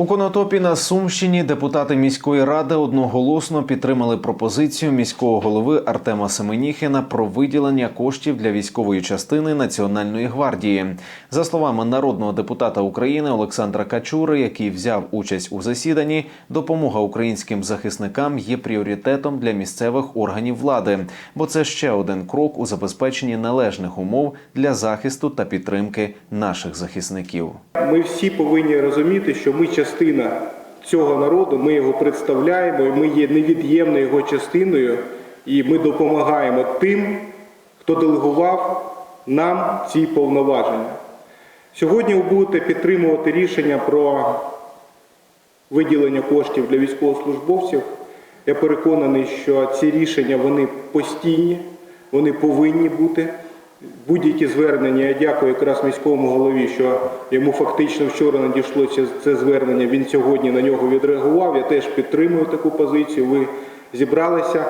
У Конотопі на Сумщині депутати міської ради одноголосно підтримали пропозицію міського голови Артема Семеніхіна про виділення коштів для військової частини Національної гвардії. За словами народного депутата України Олександра Качури, який взяв участь у засіданні, допомога українським захисникам є пріоритетом для місцевих органів влади, бо це ще один крок у забезпеченні належних умов для захисту та підтримки наших захисників. Ми всі повинні розуміти, що ми частина цього народу, ми його представляємо, і ми є невід'ємною його частиною, і ми допомагаємо тим, хто делегував нам ці повноваження. Сьогодні ви будете підтримувати рішення про виділення коштів для військовослужбовців. Я переконаний, що ці рішення вони постійні, вони повинні бути. Будь-які звернення, я дякую якраз міському голові, що йому фактично вчора надійшло це, це звернення. Він сьогодні на нього відреагував. Я теж підтримую таку позицію. Ви зібралися.